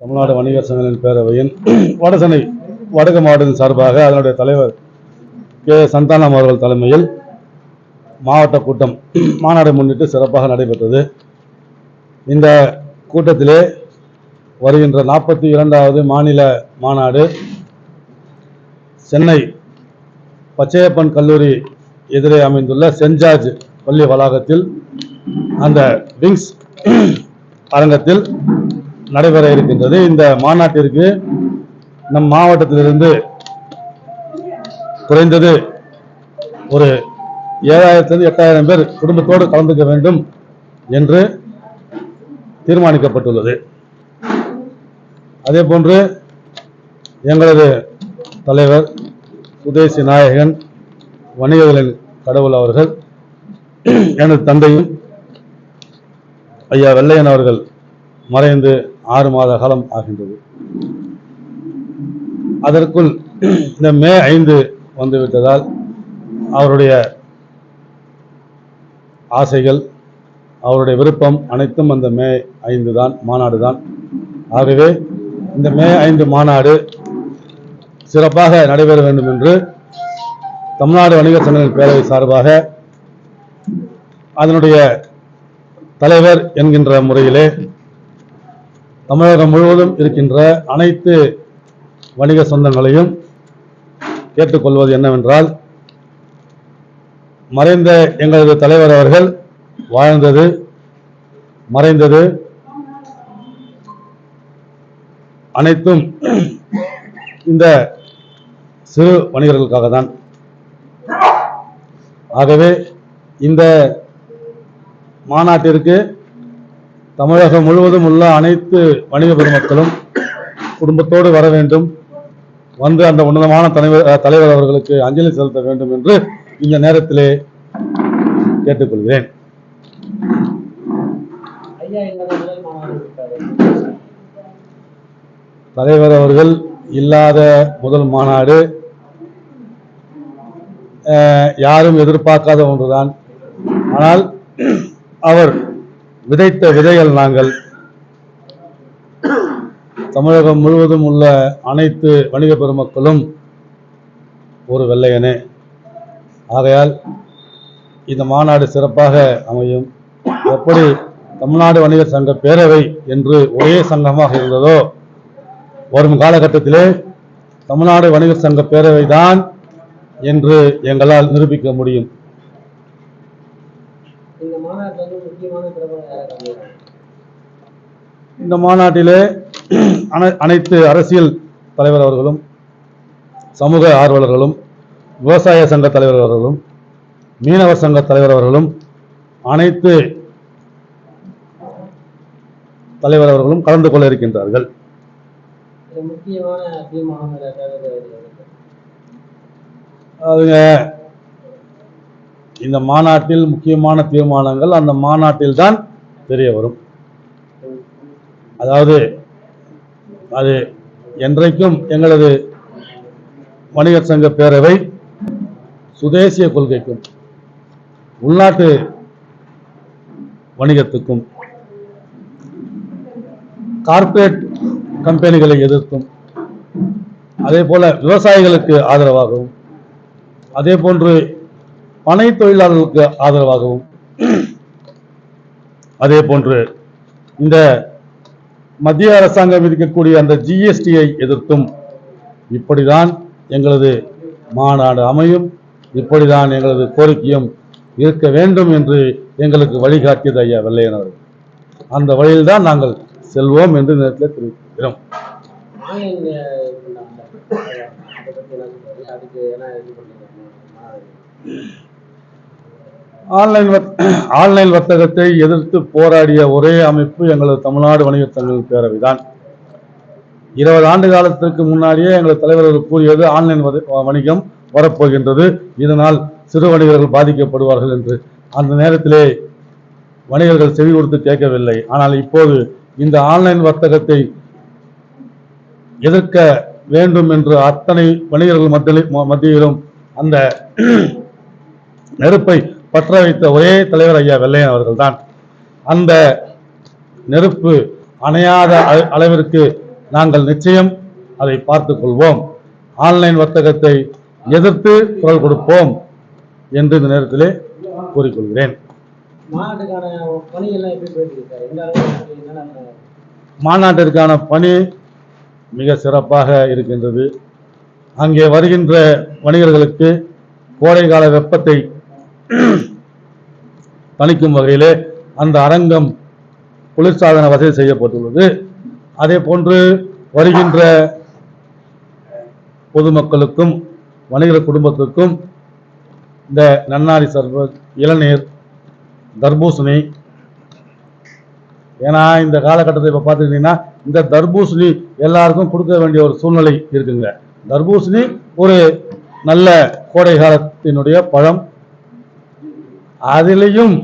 தமிழ்நாடு வணிகர் சங்கங்களின் பேரவையின் வடசென்னை வடக்கு மாவட்டத்தின் சார்பாக அதனுடைய தலைவர் கே சந்தானம் அவர்கள் தலைமையில் மாவட்ட கூட்டம் மாநாடு முன்னிட்டு சிறப்பாக நடைபெற்றது. இந்த கூட்டத்திலே வருகின்ற நாற்பத்தி இரண்டாவது மாநில மாநாடு சென்னை பச்சையப்பன் கல்லூரி எதிரே அமைந்துள்ள சென்ட் ஜார்ஜ் பள்ளி வளாகத்தில் அந்த விங்ஸ் அரங்கத்தில் நடைபெற இருக்கின்றது. இந்த மாநாட்டிற்கு நம் மாவட்டத்திலிருந்து குறைந்தது ஒரு ஏழாயிரத்திலிருந்து எட்டாயிரம் பேர் குடும்பத்தோடு கலந்துக்க வேண்டும் என்று தீர்மானிக்கப்பட்டுள்ளது. அதே போன்று எங்களது தலைவர் சுதேசி நாயகன் வணிகர்களின் கடவுள் அவர்கள் எனது தந்தையும் ஐயா வெள்ளையன் அவர்கள் மறைந்து ஆறு மாத காலம் ஆகின்றது. அதற்குள் இந்த மே ஐந்து வந்துவிட்டதால் அவருடைய ஆசைகள் அவருடைய விருப்பம் அனைத்தும் அந்த மே ஐந்து தான் மாநாடு தான். ஆகவே இந்த மே ஐந்து மாநாடு சிறப்பாக நடைபெற வேண்டும் என்று தமிழ்நாடு வணிகர் சங்கங்களின் பேரவை சார்பாக அதனுடைய தலைவர் என்கின்ற முறையிலே தமிழகம் முழுவதும் இருக்கின்ற அனைத்து வணிக சொந்தங்களையும் கேட்டுக்கொள்வது என்னவென்றால் மறைந்த எங்களது தலைவர் அவர்கள் வாழ்ந்தது மறைந்தது அனைத்தும் இந்த சிறு வணிகர்களுக்காக தான். ஆகவே இந்த மாநாட்டிற்கு தமிழகம் முழுவதும் உள்ள அனைத்து வணிக பெருமக்களும் குடும்பத்தோடு வர வேண்டும். வந்து அந்த உன்னதமான தலைவர் தலைவர் அவர்களுக்கு அஞ்சலி செலுத்த வேண்டும் என்று இந்த நேரத்திலே கேட்டுக்கொள்கிறேன். தலைவர் அவர்கள் இல்லாத முதல் மாநாடு யாரும் எதிர்பார்க்காத ஒன்றுதான். ஆனால் அவர் விதைத்த விதைகள் நாங்கள். தமிழகம் முழுவதும் உள்ள அனைத்து வணிக பெருமக்களும் ஒரு வெள்ளையனே. ஆகையால் இந்த மாநாடு சிறப்பாக அமையும். எப்படி தமிழ்நாடு வணிகர் சங்க பேரவை என்று ஒரே சங்கமாக இருந்ததோ வரும் காலகட்டத்திலே தமிழ்நாடு வணிகர் சங்க பேரவை தான் என்று எங்களால் நிரூபிக்க முடியும். இந்த மாநாட்டில் இந்த மாநாட்டிலே அனை- அனைத்து அரசியல் தலைவர் அவர்களும் சமூக ஆர்வலர்களும் விவசாய சங்க தலைவர் அவர்களும் மீனவர் சங்க தலைவர் அவர்களும் அனைத்து தலைவர் அவர்களும் கலந்து கொள்ள இருக்கின்றார்கள். இது முக்கியமான தீர்மானங்கள் ஏதாவது இருக்கு? அதுங்க இந்த மாநாட்டில் முக்கியமான தீர்மானங்கள் அந்த மாநாட்டில் தான் தெரிய வரும். அதாவது அது என்றைக்கும் எங்களது வணிகர் சங்க பேரவை சுதேசிய கொள்கைக்கும் உள்நாட்டு வணிகத்துக்கும் கார்ப்பரேட் கம்பெனிகளை எதிர்த்தும் அதே போல விவசாயிகளுக்கு ஆதரவாகவும் அதே போன்று பனை தொழிலாளர்களுக்கு ஆதரவாகவும் அதே போன்று இந்த மத்திய அரசாங்கம் விதிக்கக்கூடிய அந்த ஜிஎஸ்டியை எதிர்த்தும் இப்படிதான் எங்களது மாநாடு அமையும் இப்படிதான் எங்களது கோரிக்கையும் இருக்க வேண்டும் என்று எங்களுக்கு வழிகாட்டியது ஐயா வெள்ளையன் அவர்கள் அந்த வழியில்தான் நாங்கள் செல்வோம் என்று நேரத்தில் தெரிவிக்கிறோம் அதுக்கு என்ன இது பண்ணுறீங்க மாநாடு ஆன்லைன் வர் ஆன்லைன் வர்த்தகத்தை எதிர்த்து போராடிய ஒரே அமைப்பு எங்களது தமிழ்நாடு வணிகர் சங்கங்கள் பேரவை தான் இருபது ஆண்டு காலத்திற்கு முன்னாடியே எங்களது தலைவர் கூறியது ஆன்லைன் வணிகம் வரப்போகின்றது. இதனால் சிறு வணிகர்கள் பாதிக்கப்படுவார்கள் என்று. அந்த நேரத்திலே வணிகர்கள் செவி கொடுத்து கேட்கவில்லை. ஆனால் இப்போது இந்த ஆன்லைன் வர்த்தகத்தை எதிர்க்க வேண்டும் என்று அத்தனை வணிகர்கள் மத்தியிலும் மத்தியிலும் அந்த நெருப்பை பற்ற வைத்த ஒரே தலைவர் ஐயா வெள்ளையன் அவர்கள்தான். அந்த நெருப்பு அணையாத அளவிற்கு நாங்கள் நிச்சயம் அதை பார்த்துக் கொள்வோம். ஆன்லைன் வர்த்தகத்தை எதிர்த்து குரல் கொடுப்போம் என்று இந்த நேரத்திலே கூறிக்கொள்கிறேன். மாநாட்டிற்கான பணி மிக சிறப்பாக இருக்கின்றது. அங்கே வருகின்ற வணிகர்களுக்கு கோடைகால வெப்பத்தை தணிக்கும் வகையிலே அந்த அரங்கம் குளிர்சாதன வசதி செய்யப்பட்டுள்ளது. அதே போன்று வருகின்ற பொதுமக்களுக்கும் வணிகர் குடும்பத்துக்கும் இந்த நன்னாரி சர்பத் இளநீர் தர்பூசணி ஏன்னா இந்த காலகட்டத்தை இப்போ பார்த்துக்கிட்டிங்கன்னா இந்த தர்பூசணி எல்லாருக்கும் கொடுக்க வேண்டிய ஒரு சூழ்நிலை இருக்குங்க. தர்பூசணி ஒரு நல்ல கோடை காலத்தினுடைய பழம். அதுலேயும்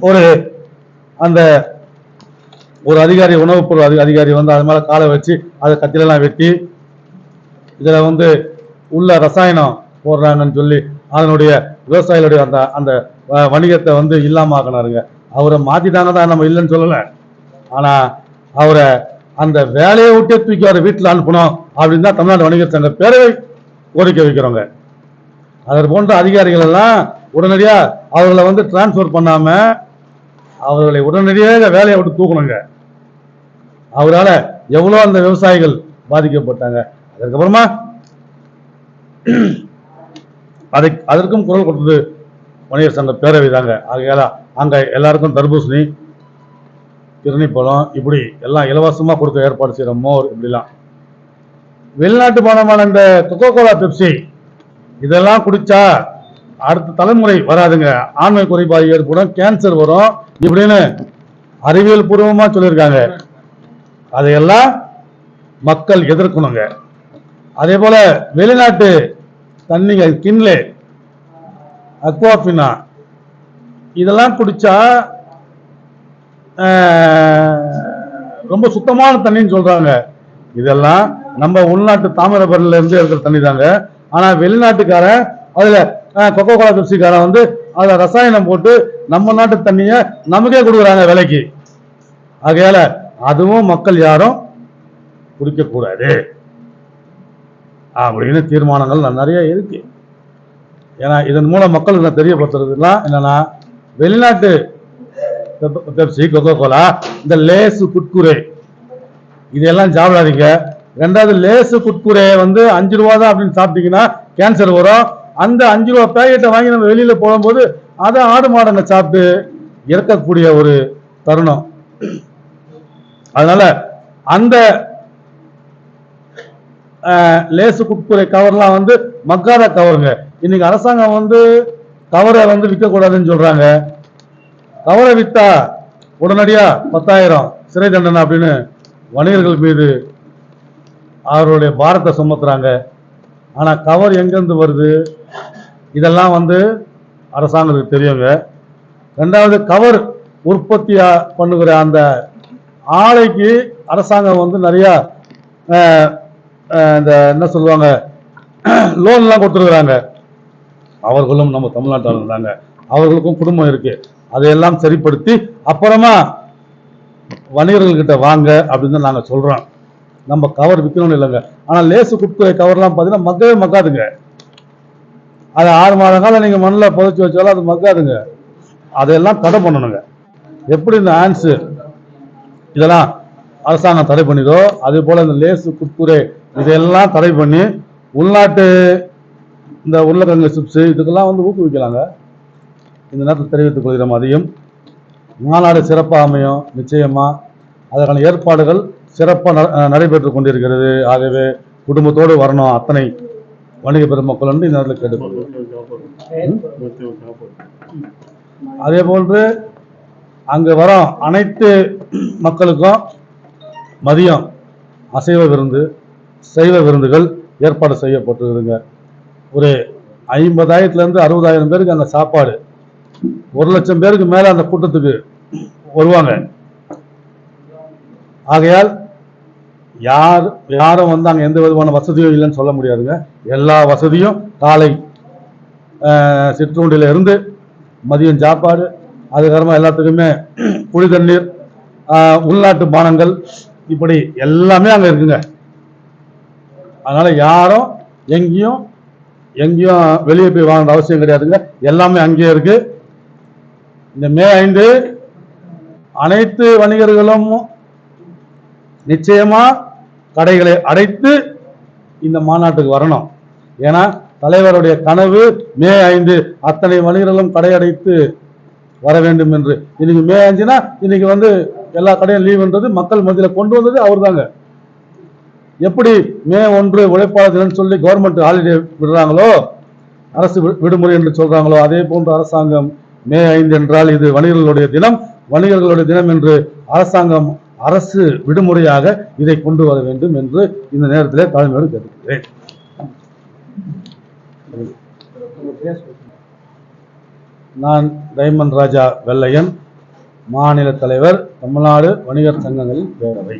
ஒரு அந்த ஒரு அதிகாரி உணவுப் பொருள் அதி- அதிகாரி வந்து அது மேலே காலை வச்சு அதை கத்திலெல்லாம் வெட்டி இதில் வந்து உள்ள ரசாயனம் போடுறாங்கன்னு சொல்லி அதனுடைய விவசாயிகளுடைய அந்த அந்த வ- வணிகத்தை வந்து இல்லாம ஆக்கினாருங்க. அவரை மாற்றிட்டாங்க தான் நம்ம இல்லைன்னு சொல்லலை. ஆனால் அவரை அந்த வேலையை விட்டே தூக்கி அவரை வீட்டில் அனுப்பணும் அப்படின்னு தான் தமிழ்நாடு வணிகர் சங்க பேரவை கோரிக்கை வைக்கிறோங்க. அதை போன்ற அதிகாரிகள் எல்லாம் உடனடியாக அவர்களை வந்து டிரான்ஸ்ஃபர் பண்ணாமல் அவர்களை உடனடியாக வேலையை விட்டு தூக்கணுங்க. அவரால் எவ்வளோ அந்த விவசாயிகள் பாதிக்கப்பட்டாங்க. அதுக்கப்புறமா அதை அதற்கும் குரல் கொடுத்தது வணிகர் சங்க பேரவை தாங்க ஆகையால அங்கே எல்லாருக்கும் தர்பூசணி கிருணிப்பழம் இப்படி எல்லாம் இலவசமாக கொடுக்க ஏற்பாடு செய்கிற மோர் இப்படிலாம். வெளிநாட்டு பானமான இந்த கொக்கோ கோலா பெப்சி இதெல்லாம் குடிச்சா அடுத்த தலைமுறை வராதுங்க. ஆண்மை குறைபாடு ஏற்படும் கேன்சர் வரும். இப்படின்னு அறிவியல் பூர்வமா சொல்லியிருக்காங்க. அதையெல்லாம் மக்கள் எதிர்க்கணுங்க. அதே போல வெளிநாட்டு தண்ணிகள் கின்லே அக்வாஃபினா இதெல்லாம் குடிச்சா ரொம்ப சுத்தமான தண்ணின்னு சொல்றாங்க. இதெல்லாம் நம்ம உள்நாட்டு தாமிரபரணில இருந்து இருக்கிற தண்ணி தாங்க ஆனா வெளிநாட்டுக்காரன் அதுல கொக்கோ கோலா பெப்சிக்காரன் வந்து அதில் ரசாயனம் போட்டு நம்ம நாட்டு தண்ணியை நமக்கே கொடுக்குறாங்க விலைக்கு. ஆகையால அதுவும் மக்கள் யாரும் குடிக்கக்கூடாது. அப்படின்னு தீர்மானங்கள் நிறைய இருக்கு. ஏன்னா இதன் மூலம் மக்களுக்கு நான் தெரியப்படுத்துறதுலாம் என்னன்னா வெளிநாட்டு பெப்- பெப்சி கொக்கோ கோலா இந்த லேசு குட்குரே இதெல்லாம் சாப்பிடாதீங்க. ரெண்டாவது லேசு குட்குரே வந்து அஞ்சு ரூபா தான் அப்படின்னு சாப்பிட்டீங்கன்னா கேன்சர் வரும். அந்த அஞ்சு ரூபா பேக்கெட்டை வாங்கி நம்ம வெளியில போகும்போது அதை ஆடு மாடங்க சாப்பிட்டு இறக்கக்கூடிய ஒரு தருணம். அதனால அந்த லேசு குட்குரை கவர்லாம் வந்து மக்காத கவருங்க. இன்னைக்கு அரசாங்கம் வந்து கவரை வந்து விற்கக்கூடாதுன்னு சொல்றாங்க. கவரை வித்தா உடனடியா பத்தாயிரம் சிறை தண்டனை அப்படின்னு வணிகர்கள் மீது அவருடைய பாரத்தை சுமத்துறாங்க. ஆனா கவர் எங்கேருந்து வருது? இதெல்லாம் வந்து அரசாங்கத்துக்கு தெரியுங்க. ரெண்டாவது கவர் உற்பத்தியா பண்ணுகிற அந்த ஆலைக்கு அரசாங்கம் வந்து நிறையா இந்த என்ன சொல்லுவாங்க லோன்லாம் கொடுத்துருக்குறாங்க. அவர்களும் நம்ம தமிழ்நாட்டாளர் தாங்க. அவர்களுக்கும் குடும்பம் இருக்கு. அதையெல்லாம் சரிப்படுத்தி அப்புறமா வணிகர்கள்கிட்ட வாங்க அப்படின்னு தான் சொல்கிறோம் நம்ம கவர் விற்கணும்னு இல்லைங்க. ஆனால் லேசு குட்குறை கவர்லாம் பார்த்தீங்கன்னா மக்கவே மக்காதுங்க. அது ஆறு மாத காலம் நீங்கள் மண்ணில் புதைச்சி வச்சாலும் அது மக்காதுங்க. அதையெல்லாம் தடை பண்ணணுங்க. எப்படி இந்த ஆன்ஸு இதெல்லாம் அரசாங்கம் தடை பண்ணிதோ அதே போல் இந்த லேசு குட்குரே இதையெல்லாம் தடை பண்ணி உள்நாட்டு இந்த உருளைக்கிழங்கு சிப்ஸு இதுக்கெல்லாம் வந்து ஊக்குவிக்கலாங்க. இந்த நேரத்தில் தெரிவித்துக் கொள்கிறோம் அதையும் மாநாடு சிறப்பாக அமையும் நிச்சயமாக அதற்கான ஏற்பாடுகள் சிறப்பாக நடைபெற்று கொண்டிருக்கிறது. ஆகவே குடும்பத்தோடு வரணும் அத்தனை வணிக பெருமக்கள் என்று இந்த நேரத்தில் கேட்டுக்கொள்கிறோம் அதே போன்று அங்கு வரும் அனைத்து மக்களுக்கும் மதியம் அசைவ விருந்து சைவ விருந்துகள் ஏற்பாடு செய்யப்பட்டிருக்குதுங்க. ஒரு ஐம்பதாயிரத்துல இருந்து அறுபதாயிரம் பேருக்கு அங்க சாப்பாடு ஒரு லட்சம் பேருக்கு மேல அந்த கூட்டத்துக்கு வருவாங்க. ஆகையால் யார் யாரும் வந்து அங்கே எந்த விதமான வசதியும் இல்லைன்னு சொல்ல முடியாதுங்க. எல்லா வசதியும் காலை சிற்றூண்டியில் இருந்து மதியம் சாப்பாடு அதுக்கப்புறமா எல்லாத்துக்குமே புளி தண்ணீர் உள்நாட்டு பானங்கள் இப்படி எல்லாமே அங்கே இருக்குங்க. அதனால் யாரும் எங்கேயும் எங்கேயும் வெளியே போய் வாங்குற அவசியம் கிடையாதுங்க. எல்லாமே அங்கேயே இருக்குது இந்த மே ஐந்து அனைத்து வணிகர்களும் நிச்சயமாக கடைகளை அடைத்து இந்த மாநாட்டுக்கு வரணும். ஏன்னா தலைவருடைய கனவு மே ஐந்து அத்தனை வணிகர்களும் கடை அடைத்து வர வேண்டும் என்று. இன்னைக்கு மே அஞ்சுனா இன்னைக்கு வந்து எல்லா கடையும் லீவுன்றது மக்கள் மத்தியில் கொண்டு வந்தது அவர்தாங்க. எப்படி மே ஒன்று உழைப்பாளர் தினம் சொல்லி கவர்மெண்ட் ஹாலிடே விடுறாங்களோ அரசு விடுமுறை என்று சொல்றாங்களோ அதே போன்று அரசாங்கம் மே ஐந்து என்றால் இது வணிகர்களுடைய தினம் வணிகர்களுடைய தினம் என்று அரசாங்கம் அரசு விடுமுறையாக இதை கொண்டு வர வேண்டும் என்று இந்த நேரத்திலே தலைமையோடு கேட்டுக்கிறேன் நான் டைமண்ட் ராஜா வெள்ளையன் மாநில தலைவர் தமிழ்நாடு வணிகர் சங்கங்களின் பேரவை.